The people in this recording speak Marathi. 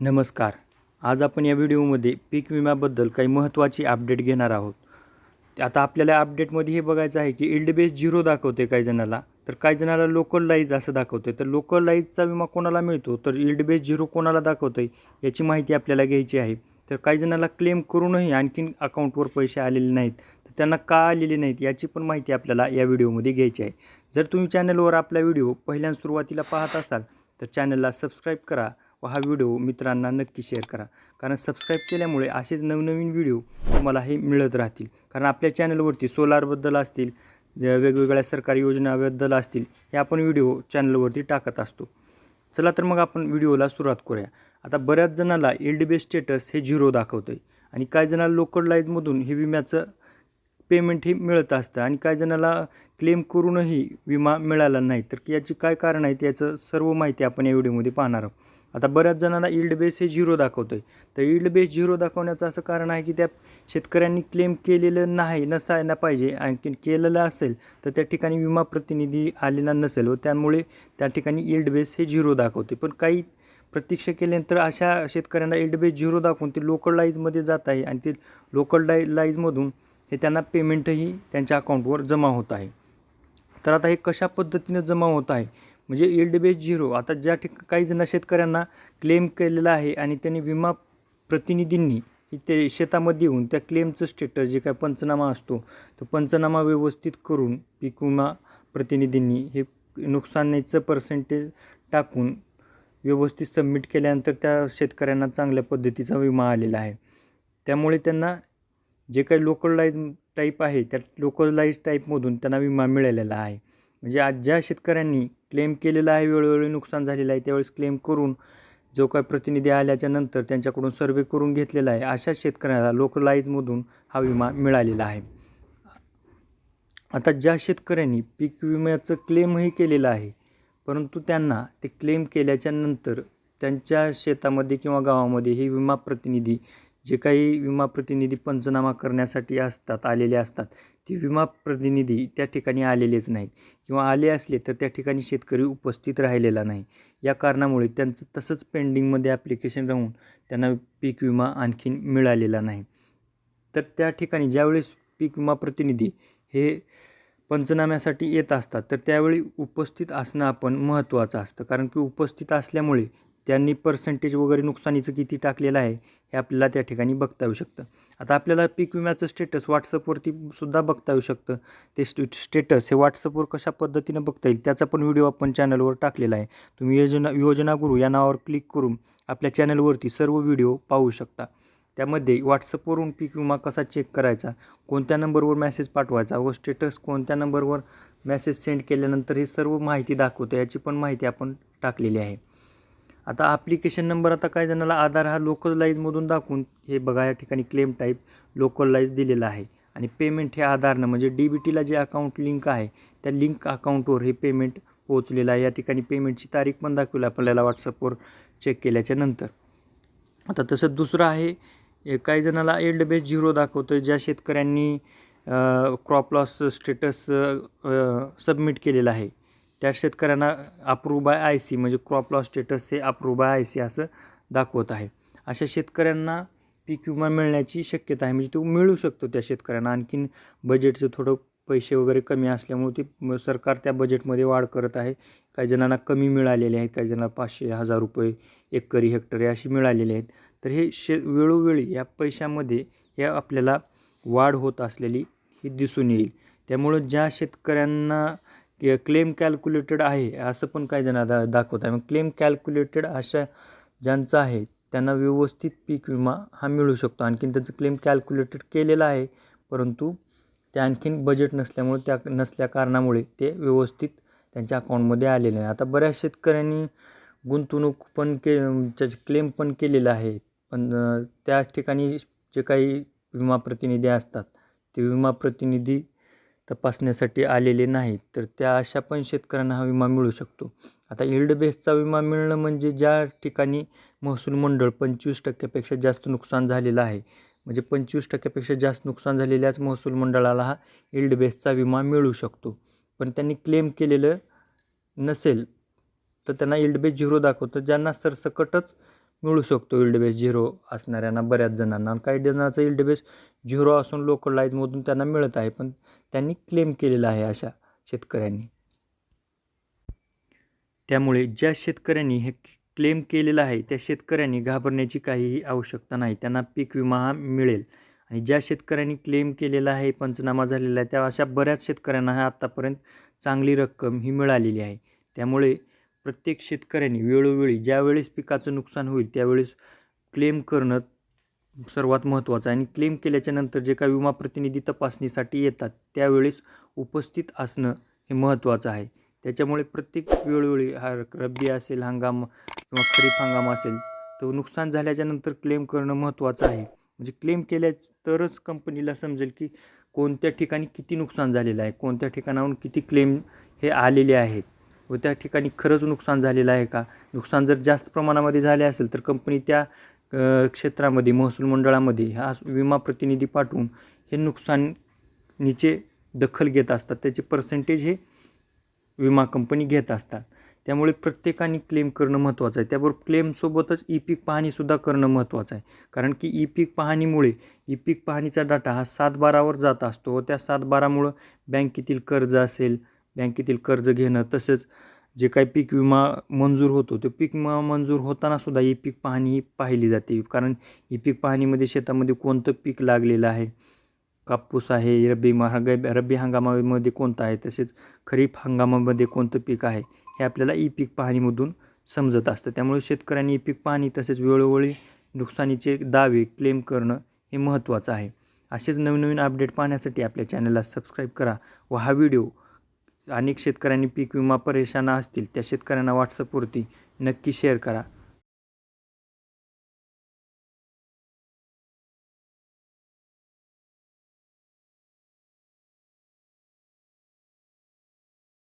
नमस्कार. आज आपण या व्हिडिओमध्ये पीक विम्याबद्दल काही महत्त्वाची अपडेट घेणार आहोत. ते आता आपल्याला अपडेटमध्ये हे बघायचं आहे की इल्ड बेस झिरो दाखवते काही जणाला. तर काही जणाला लोकल लाईज असं दाखवते तर लोकल लाईजचा विमा कोणाला मिळतो? तर इल्ड बेस झिरो कोणाला दाखवतं आहे याची माहिती आपल्याला घ्यायची आहे. तर काही जणाला क्लेम करूनही आणखीन अकाउंटवर पैसे आलेले नाहीत. तर त्यांना का आलेले नाहीत याची पण माहिती आपल्याला या व्हिडिओमध्ये घ्यायची आहे. जर तुम्ही चॅनलवर आपला व्हिडिओ पहिल्यांदा सुरुवातीला पाहत असाल तर चॅनलला सबस्क्राईब करा. व हा व्हिडिओ मित्रांना नक्की शेअर करा. कारण सबस्क्राईब केल्यामुळे असेच नवनवीन व्हिडिओ तुम्हाला हे मिळत राहतील. कारण आपल्या चॅनलवरती सोलारबद्दल असतील वेगवेगळ्या सरकारी योजनाबद्दल असतील हे आपण व्हिडिओ चॅनलवरती टाकत असतो. चला तर मग आपण व्हिडिओला सुरुवात करूया. आता बऱ्याच जणाला एल डी बी स्टेटस हे झिरो दाखवतं आहे आणि काही जणाला लोकल लाईजमधून हे विम्याचं पेमेंट हे मिळत असतं. आणि काही जणाला क्लेम करूनही विमा मिळाला नाही. तर याची काय कारण आहे? याचं सर्व माहिती आपण या व्हिडिओमध्ये पाहणार आहोत. आता बऱ्याच जणांना इल्ड बेस हे झिरो दाखवतं आहे तर इल्ड बेस झिरो दाखवण्याचं असं कारण आहे की त्या शेतकऱ्यांनी क्लेम केलेलं नाही नसायला पाहिजे. आणखी केलेलं असेल तर त्या ठिकाणी विमा प्रतिनिधी आलेला नसेल व त्यामुळे त्या ठिकाणी इल्ड बेस हे झिरो दाखवते पण काही प्रतीक्षा केल्यानंतर अशा शेतकऱ्यांना इल्ड बेस झिरो दाखवून ते लोकल लाईजमध्ये जात आहे आणि ते लोकल डाय लाईजमधून हे त्यांना पेमेंटही त्यांच्या अकाउंटवर जमा होत आहे. तर आता हे कशा पद्धतीने जमा होत आहे? म्हणजे इल्ड बेस झिरो. आता ज्या ठिक काही जण शेतकऱ्यांना क्लेम केलेला आहे आणि त्यांनी विमा प्रतिनिधींनी ते शेतामध्ये येऊन त्या क्लेमचं स्टेटस जे काय पंचनामा असतो तो पंचनामा व्यवस्थित करून पीक विमा प्रतिनिधींनी हे नुकसानीचं पर्सेंटेज टाकून व्यवस्थित सबमिट केल्यानंतर त्या शेतकऱ्यांना चांगल्या पद्धतीचा विमा आलेला आहे. त्यामुळे त्यांना जे काही लोकलाईज टाईप आहे त्या लोकलाईज टाईपमधून त्यांना विमा मिळालेला आहे. म्हणजे आज ज्या शेतकऱ्यांनी क्लेम केलेला आहे वेळोवेळी नुकसान झालेलं आहे त्यावेळेस क्लेम करून जो काय प्रतिनिधी आल्याच्यानंतर त्यांच्याकडून सर्वे करून घेतलेला आहे अशा शेतकऱ्याला लोकलाईजमधून हा विमा मिळालेला आहे. आता ज्या शेतकऱ्यांनी पीक विम्याचं क्लेमही केलेलं आहे परंतु त्यांना ते क्लेम केल्याच्यानंतर त्यांच्या शेतामध्ये किंवा गावामध्ये हे विमा प्रतिनिधी जे काही विमा प्रतिनिधी पंचनामा करण्यासाठी असतात आलेले असतात ते विमा प्रतिनिधी त्या ठिकाणी आलेलेच नाहीत. किंवा आले असले तर त्या ठिकाणी शेतकरी उपस्थित राहिलेला नाही. या कारणामुळे त्यांचं तसंच पेंडिंगमध्ये ॲप्लिकेशन राहून त्यांना पीक विमा आणखीन मिळालेला नाही. तर त्या ठिकाणी ज्यावेळेस पीक विमा प्रतिनिधी हे पंचनाम्यासाठी येत असतात तर त्यावेळी उपस्थित असणं आपण महत्त्वाचं असतं. कारण की उपस्थित असल्यामुळे त्यांनी पर्सेंटेज वगैरे नुकसानीचं किती टाकलेलं आहे हे आपल्याला त्या ठिकाणी बघता येऊ शकतं. आता आपल्याला पीक विम्याचं स्टेटस व्हॉट्सअपवरती सुद्धा बघता येऊ शकतं. ते स्टेटस हे व्हॉट्सअपवर कशा पद्धतीनं बघता येईल त्याचा पण व्हिडिओ आपण चॅनलवर टाकलेला आहे. तुम्ही योजना योजना गुरु या नावावर क्लिक करून आपल्या चॅनलवरती सर्व व्हिडिओ पाहू शकता. त्यामध्ये व्हॉट्सअपवरून पीक विमा कसा चेक करायचा कोणत्या नंबरवर मेसेज पाठवायचा व स्टेटस कोणत्या नंबरवर मेसेज सेंड केल्यानंतर हे सर्व माहिती दाखवतं याची पण माहिती आपण टाकलेली आहे. आता ॲप्लिकेशन नंबर आता काही जणाला आधार हा लोकलाईजमधून दाखवून हे बघा या ठिकाणी क्लेम टाईप लोकलाईज दिलेला आहे. आणि पेमेंट हे आधारनं म्हणजे डी बी टीला जे अकाउंट लिंक आहे त्या लिंक अकाउंटवर हे पेमेंट पोहोचलेलं आहे. या ठिकाणी पेमेंटची तारीख पण दाखवली आपल्याला व्हॉट्सअपवर चेक केल्याच्यानंतर. आता तसं दुसरं आहे काही जणाला एल्ड बेस झिरो दाखवतो ज्या शेतकऱ्यांनी क्रॉप लॉस स्टेटस सबमिट केलेलं आहे. त्या शेतकऱ्यांना अप्रूव्ह बाय आय सी म्हणजे क्रॉप लॉस स्टेटस हे अप्रूव्ह बाय आय सी असं दाखवत आहे. अशा शेतकऱ्यांना पीक विमा मिळण्याची शक्यता आहे. म्हणजे तो मिळू शकतो त्या शेतकऱ्यांना. आणखीन बजेटचं थोडं पैसे वगैरे कमी असल्यामुळे ते सरकार त्या बजेटमध्ये वाढ करत आहे. काही जणांना कमी मिळालेले आहेत. काही जणांना पाचशे हजार रुपये एकरी हेक्टर अशी मिळालेले आहेत. तर हे शे वेळोवेळी या पैशामध्ये या आपल्याला वाढ होत असलेली ही दिसून येईल. त्यामुळं ज्या शेतकऱ्यांना क्लेम कॅल्क्युलेटेड आहे असं पण काही जण दा दाखवत आहे. मग क्लेम कॅल्क्युलेटेड अशा ज्यांचं आहे त्यांना व्यवस्थित पीक विमा हा मिळू शकतो. आणखीन त्यांचं क्लेम कॅल्क्युलेटेड केलेलं आहे परंतु ते आणखीन बजेट नसल्यामुळे त्या नसल्या कारणामुळे ते व्यवस्थित त्यांच्या अकाउंटमध्ये आलेले नाही. आता बऱ्याच शेतकऱ्यांनी गुंतवणूक पण के त्याचे क्लेम पण केलेलं आहे. पण त्याच ठिकाणी जे काही विमा प्रतिनिधी असतात ते विमा प्रतिनिधी तपासण्यासाठी आलेले नाहीत तर त्या अशा पण शेतकऱ्यांना हा विमा मिळू शकतो. आता इल्ड बेसचा विमा मिळणं म्हणजे ज्या ठिकाणी महसूल मंडळ पंचवीस टक्क्यापेक्षा जास्त नुकसान झालेलं आहे म्हणजे पंचवीस टक्क्यापेक्षा जास्त नुकसान झालेल्याच महसूल मंडळाला हा इल्ड बेसचा विमा मिळू शकतो. पण त्यांनी क्लेम केलेलं नसेल तर त्यांना इल्ड बेस झिरो दाखवतं ज्यांना सरसकटच मिळू शकतो इल्ड बेस झिरो असणाऱ्यांना बऱ्याच जणांना. आणि काही जणांचा इल्ड बेस झिरो असून लोकलाईजमधून त्यांना मिळत आहे पण त्यांनी क्लेम केलेला आहे अशा शेतकऱ्यांनी. त्यामुळे ज्या शेतकऱ्यांनी हे क्लेम केलेलं आहे त्या शेतकऱ्यांनी घाबरण्याची काहीही आवश्यकता नाही. त्यांना पीक विमा हा मिळेल. आणि ज्या शेतकऱ्यांनी क्लेम केलेला आहे पंचनामा झालेला आहे त्या अशा बऱ्याच शेतकऱ्यांना हा आत्तापर्यंत चांगली रक्कम ही मिळालेली आहे. त्यामुळे प्रत्येक शेतकऱ्यांनी वेळोवेळी ज्यावेळेस पिकाचं नुकसान होईल त्यावेळेस क्लेम करणं सर्वात महत्त्वाचं आहे आणि क्लेम केल्याच्यानंतर जे काही विमा प्रतिनिधी तपासणीसाठी येतात त्यावेळेस उपस्थित असणं हे महत्त्वाचं आहे. त्याच्यामुळे प्रत्येक वेळोवेळी हा रब्बी असेल हंगाम किंवा खरीप हंगाम असेल तर नुकसान झाल्याच्यानंतर क्लेम करणं महत्त्वाचं आहे. म्हणजे क्लेम केल्याच तरच कंपनीला समजेल की कोणत्या ठिकाणी किती नुकसान झालेलं आहे कोणत्या ठिकाणाहून किती क्लेम हे आलेले आहेत व त्या ठिकाणी खरंच नुकसान झालेलं आहे का? नुकसान जर जास्त प्रमाणामध्ये झाले असेल तर कंपनी त्या क्षेत्रामध्ये महसूल मंडळामध्ये हा विमा प्रतिनिधी पाठवून हे नुकसानीचे दखल घेत असतात. त्याचे पर्सेंटेज हे विमा कंपनी घेत असतात. त्यामुळे प्रत्येकाने क्लेम करणं महत्त्वाचं आहे. त्याबरोबर क्लेमसोबतच ई पीक पाहणीसुद्धा करणं महत्त्वाचं आहे. कारण की ई पीक पाहणीमुळे ई पीक पाहणीचा डाटा हा सात बारावर जात असतो व त्या सात बारामुळं बँकेतील कर्ज असेल बँकेतील कर्ज घेणं तसंच जे काही पीक विमा मंजूर होतो तो पीक विमा मंजूर होताना सुद्धा ई पीक पाहणी ही पाहिली जाते. कारण ई पीक पाहणीमध्ये शेतामध्ये कोणतं पीक लागलेलं आहे? कापूस आहे रब्बी महाग रब्बी हंगामामध्ये कोणतं आहे? तसेच खरीप हंगामामध्ये कोणतं पीक आहे? हे आपल्याला ई पीक पाहणीमधून समजत असतं. त्यामुळे शेतकऱ्यांनी ई पीक पाहणी तसेच वेळोवेळी नुकसानीचे दावे क्लेम करणं हे महत्त्वाचं आहे. असेच नवीन नवीन अपडेट पाहण्यासाठी आपल्या चॅनलला सबस्क्राईब करा व हा व्हिडिओ अनेक शेतकऱ्यांनी पीक विमा परेशान असतील त्या शेतकऱ्यांना व्हॉट्सअपवरती नक्की शेअर करा.